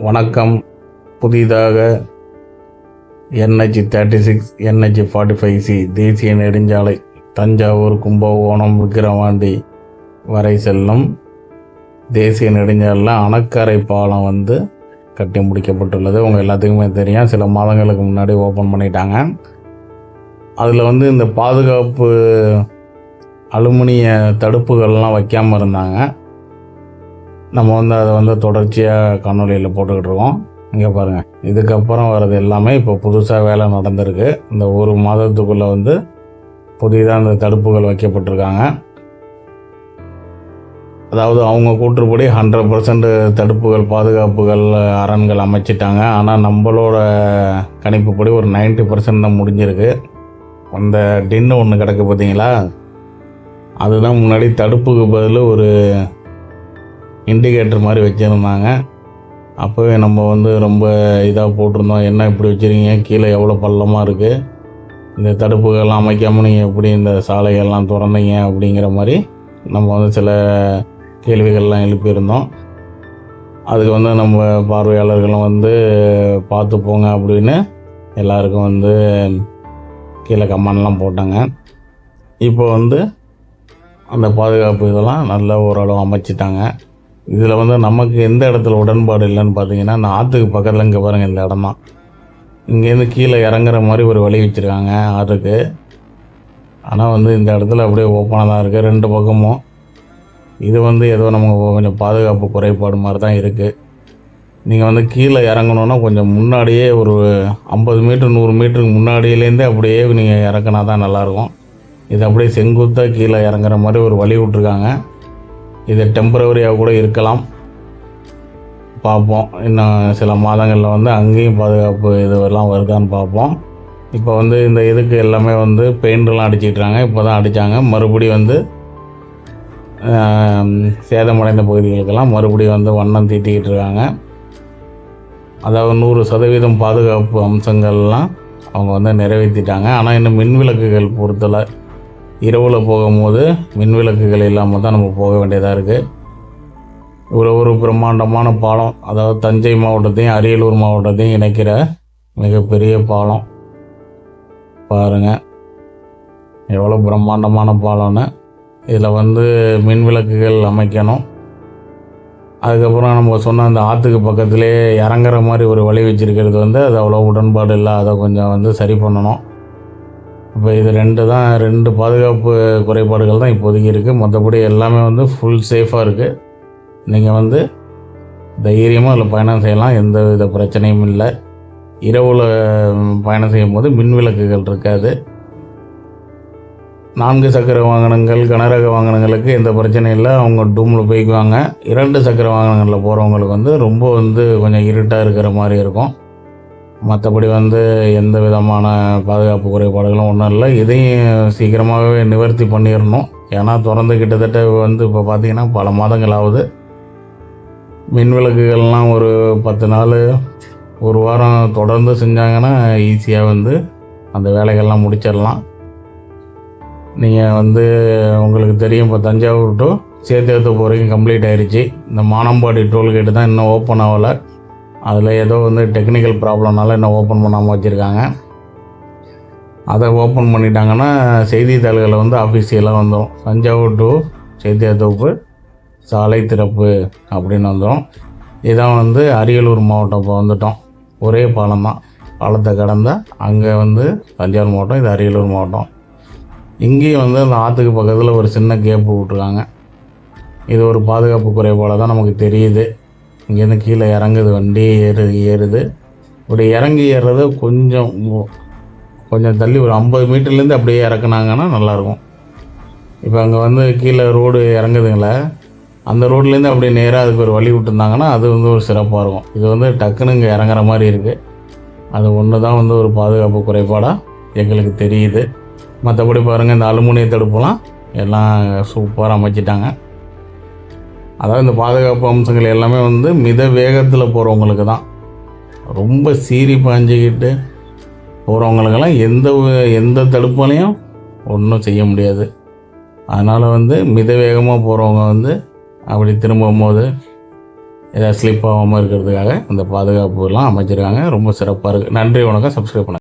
வணக்கம். புதிதாக NH thirty six NH forty five C தேசிய நெடுஞ்சாலை தஞ்சாவூர் கும்பகோணம் விக்கிரவாண்டி வரை செல்லும் தேசிய நெடுஞ்சாலையில் அணக்கரை பாலம் வந்து கட்டி முடிக்கப்பட்டுள்ளது. உங்கள் எல்லாத்துக்குமே தெரியும். சில மாதங்களுக்கு முன்னாடி ஓப்பன் பண்ணிட்டாங்க. அதில் வந்து இந்த பாதுகாப்பு அலுமினிய தடுப்புகள்லாம் வைக்காமல் இருந்தாங்க. நம்ம வந்து அதை வந்து தொடர்ச்சியாக காணொலியில் போட்டுக்கிட்டு இருக்கோம். இங்கே பாருங்கள் இதுக்கப்புறம் வர்றது எல்லாமே இப்போ புதுசாக வேலை நடந்திருக்கு. இந்த ஒரு மாதத்துக்குள்ளே வந்து புதிதாக இந்த தடுப்புகள் வைக்கப்பட்டிருக்காங்க. அதாவது அவங்க கூற்றுப்படி ஹண்ட்ரட் பர்சன்ட் தடுப்புகள் பாதுகாப்புகள் அரண்கள் அமைச்சிட்டாங்க. ஆனால் நம்மளோட கணிப்புப்படி ஒரு 90% பர்சன்ட் தான் முடிஞ்சிருக்கு. அந்த டின்னு ஒன்று கிடக்கு பார்த்தீங்களா அதுதான் முன்னாடி தடுப்புக்கு பதில் ஒரு இண்டிகேட்டர் மாதிரி வச்சுருந்தாங்க. அப்போவே நம்ம வந்து ரொம்ப இதாக போட்டிருந்தோம். என்ன இப்படி வச்சுருக்கீங்க? கீழே எவ்வளோ பள்ளமாக இருக்குது இந்த தடுப்புகள்லாம் அமைக்காமல் நீங்கள் எப்படி இந்த சாலைகள்லாம் திறந்தீங்க அப்படிங்கிற மாதிரி நம்ம வந்து சில கேள்விகள்லாம் எழுப்பியிருந்தோம். அதுக்கு வந்து நம்ம பார்வையாளர்களும் வந்து பார்த்து போங்க அப்படின்னு எல்லாருக்கும் வந்து கீழே கமெண்ட்லாம் போட்டாங்க. இப்போ வந்து அந்த பாதுகாப்பு இதெல்லாம் நல்லா ஓரளவு அமைச்சிட்டாங்க. இதில் வந்து நமக்கு எந்த இடத்துல உடன்பாடு இல்லைன்னு பார்த்தீங்கன்னா நான் ஆற்றுக்கு பக்கத்தில் இங்கே பாருங்கள் இந்த இடம் தான் இங்கேருந்து கீழே இறங்குற மாதிரி ஒரு வழி வச்சுருக்காங்க ஆற்றுக்கு ஆனால் வந்து இந்த இடத்துல அப்படியே ஓப்பனாக தான் இருக்குது ரெண்டு பக்கமும். இது வந்து ஏதோ நமக்கு கொஞ்சம் பாதுகாப்பு குறைபாடு மாதிரி தான் இருக்குது நீங்கள் வந்து கீழே இறங்கணுன்னா கொஞ்சம் முன்னாடியே ஒரு ஐம்பது மீட்டர் நூறு மீட்டருக்கு முன்னாடியிலேருந்தே அப்படியே நீங்கள் இறக்குனா தான் நல்லாயிருக்கும் இது அப்படியே செங்குத்தாக கீழே இறங்குற மாதிரி ஒரு வழி விட்ருக்காங்க இது டெம்பரவரியாக கூட இருக்கலாம். பார்ப்போம். இன்னும் சில மாதங்களில் வந்து அங்கேயும் பாதுகாப்பு இதுவெல்லாம் வருதான்னு பார்ப்போம். இப்போ வந்து இந்த இதுக்கு எல்லாமே வந்து பெயிண்டெல்லாம் அடிச்சிட்றாங்க. இப்போ தான் அடித்தாங்க மறுபடியும் வந்து சேதமடைந்த பகுதிகளுக்கெல்லாம் மறுபடியும் வந்து வண்ணம் தீட்டிக்கிட்டு இருக்காங்க. அதாவது நூறு சதவீதம் பாதுகாப்பு அம்சங்கள்லாம் அவங்க வந்து நிறைவேற்றிட்டாங்க ஆனால் இன்னும் மின் விளக்குகள் பொறுத்தலை இரவில் போகும்போது மின் விளக்குகள் இல்லாமல் தான் நம்ம போக வேண்டியதாக இருக்குது இவ்வளோ ஒரு பிரம்மாண்டமான பாலம் அதாவது தஞ்சை மாவட்டத்தையும் அரியலூர் மாவட்டத்தையும் இணைக்கிற மிகப்பெரிய பாலம். பாருங்கள் எவ்வளோ பிரம்மாண்டமான பாலம்னு. இதில் வந்து மின் விளக்குகள் அமைக்கணும். அதுக்கப்புறம் நம்ம சொன்ன அந்த ஆற்றுக்கு பக்கத்திலே இறங்குற மாதிரி ஒரு வழி வச்சிருக்கிறது வந்து அது அவ்வளோ உடன்பாடு இல்லை அதை கொஞ்சம் வந்து சரி பண்ணணும். இப்போ இது ரெண்டு தான் ரெண்டு பாதுகாப்பு குறைபாடுகள் தான் இப்போதைக்கு இருக்குது மற்றபடி எல்லாமே வந்து ஃபுல் சேஃபாக இருக்குது நீங்கள் வந்து தைரியமாக அதில் பயணம் செய்யலாம். எந்த வித பிரச்சனையும் இல்லை. இரவில் பயணம் செய்யும்போது மின் விளக்குகள் இருக்காது. நான்கு சக்கர வாகனங்கள் கனரக வாகனங்களுக்கு எந்த பிரச்சனையும் இல்லை. அவங்க டூமில் போய்க்குவாங்க. இரண்டு சக்கர வாகனங்களில் போகிறவங்களுக்கு வந்து ரொம்ப வந்து கொஞ்சம் இருட்டாக இருக்கிற மாதிரி இருக்கும். மற்றபடி வந்து எந்த விதமான பாதுகாப்பு குறைபாடுகளும் ஒன்றும் இல்லை. இதையும் சீக்கிரமாகவே நிவர்த்தி பண்ணிடணும் ஏன்னா திறந்து கிட்டத்தட்ட வந்து இப்போ பார்த்தீங்கன்னா பல மாதங்கள் ஆகுது மின் விளக்குகள்லாம் ஒரு பத்து நாள் ஒரு வாரம் தொடர்ந்து செஞ்சாங்கன்னா ஈஸியாக வந்து அந்த வேலைகள்லாம் முடிச்சிடலாம் நீங்கள் வந்து உங்களுக்கு தெரியும் இப்போ தஞ்சாவூர் டு சேத்தியத்துக்கு வரைக்கும் கம்ப்ளீட் ஆகிடுச்சி இந்த மானம்பாடி டோல்கேட்டு தான் இன்னும் ஓப்பன் ஆகலை. அதில் ஏதோ வந்து டெக்னிக்கல் ப்ராப்ளம்னால இன்னும் ஓப்பன் பண்ணாமல் வச்சுருக்காங்க. அதை ஓப்பன் பண்ணிட்டாங்கன்னா செய்தித்தாள்களில் வந்து அஃபிஷியலாக வந்துடும் தஞ்சாவூர் டு தொகுப்பு சாலை திறப்பு அப்படின்னு வந்துடும் இதான் வந்து அரியலூர் மாவட்டம் இப்போ வந்துட்டோம். ஒரே பாலம் தான். பாலத்தை கடந்தால் அங்கே வந்து தஞ்சாவூர் மாவட்டம் இது அரியலூர் மாவட்டம். இங்கேயும் வந்து அந்த ஆற்றுக்கு பக்கத்தில் ஒரு சின்ன கேப்பு விட்ருக்காங்க இது ஒரு பாதுகாப்பு குறைபாடாக தான் நமக்கு தெரியுது. இங்கேருந்து கீழே இறங்குது வண்டி ஏறுது ஏறுது. இப்படி இறங்கி ஏறுறது கொஞ்சம் கொஞ்சம் தள்ளி ஒரு ஐம்பது மீட்டர்லேருந்து அப்படியே இறக்குனாங்கன்னா நல்லாயிருக்கும். இப்போ அங்கே வந்து கீழே ரோடு இறங்குதுங்களே அந்த ரோட்லேருந்து அப்படியே நேராக அதுக்கு ஒரு வழி விட்டுருந்தாங்கன்னா அது வந்து ஒரு சிறப்பாக இருக்கும். இது வந்து டக்குன்னு இங்கே இறங்குற மாதிரி இருக்குது அது ஒன்று தான் வந்து ஒரு பாதுகாப்பு குறைபாடாக எங்களுக்கு தெரியுது. மற்றபடி பாருங்கள் இந்த அலுமினிய தடுப்புலாம் எல்லாம் சூப்பராக அமைச்சிட்டாங்க. அதாவது இந்த பாதுகாப்பு அம்சங்கள் எல்லாமே வந்து மித வேகத்தில் போகிறவங்களுக்கு தான். ரொம்ப சீறி பாஞ்சிக்கிட்டு போகிறவங்களுக்கெல்லாம் எந்த எந்த தடுப்பாலையும் ஒன்றும் செய்ய முடியாது. அதனால் வந்து மித வேகமாக போகிறவங்க வந்து அப்படி திரும்பும் போது ஏதாவது ஸ்லிப் ஆகாமல் இருக்கிறதுக்காக இந்த பாதுகாப்புலாம் அமைச்சிருக்காங்க. ரொம்ப சிறப்பாக இருக்குது நன்றி வணக்கம். சப்ஸ்கிரைப் பண்ணுங்கள்